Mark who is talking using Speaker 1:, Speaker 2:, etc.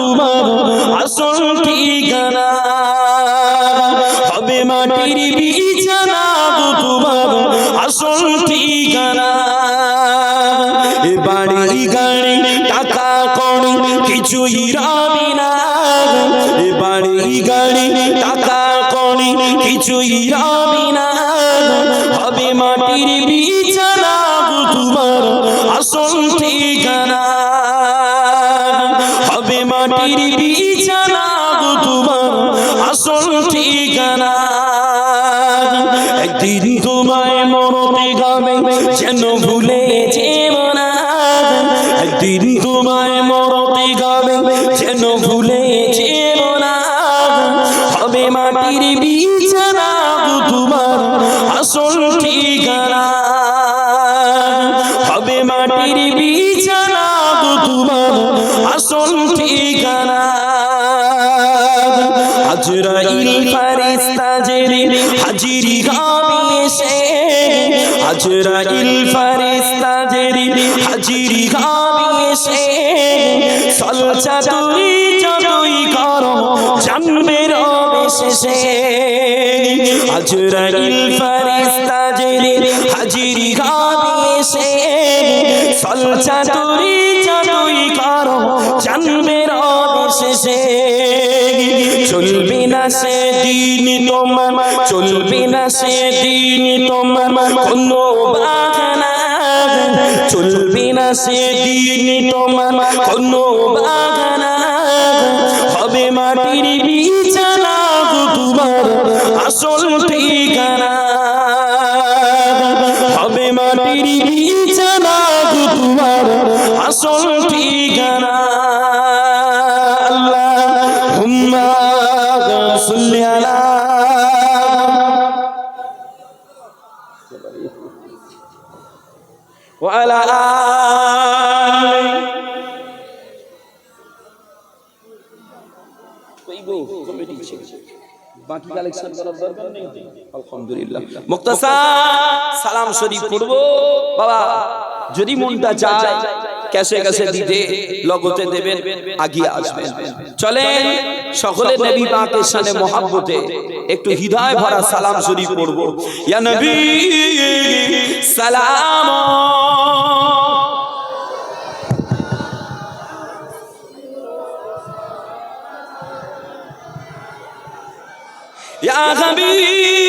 Speaker 1: তোমার আসল ঠিকানা। হবে মাটির বিছানা তোমার আসল ঠিকানা। এ বাড়ি গাড়ি, টাকা, কড়ি, কিছুই রাবি না। এ বাড়ি গাড়ি, টাকা, কড়ি, কিছুই রাবি আসল ঠিকানা একদিন তোমায় মরতে গাবে, যেন ভুলে যেব না। একদিন তোমায় মরতে গাবে, যেন ভুলে যেব না। হবে মাটির আজরাইল ফারিস্তা জেরি হাজিরি গাবি এসে আজরাইল ফারিস্তা জেরি হাজিরি গাবি এসে সলচা তুই যতই করো জানবে রবে শেষে আজরাইল ফারিস্তা জেরি হাজিরি গাবি এসে সলচা তুই যতই করো দিন তোমার চলবে না সে দিন তোমার কোনো বাহানা। চলবে না সে দিন তোমার কোনো বাহানা। হবে মাটির বিছানা তোমার আসল ঠিকানা। হবে মাটির বিছানা তোমার আসল ঠিকানা। সালাম শরীফ বাবা যদি মনটা চায় ক্যাশে ক্যাশে দিতে লগতে দেবেন আগিয়ে আসবেন। চলেন সকলে নবী পাকের সাথে মহাব্বতে একটু হৃদয় ভরা সালাম শরীফ পড়ব ইয়া নবী সালাম। ইয়া হাবিব।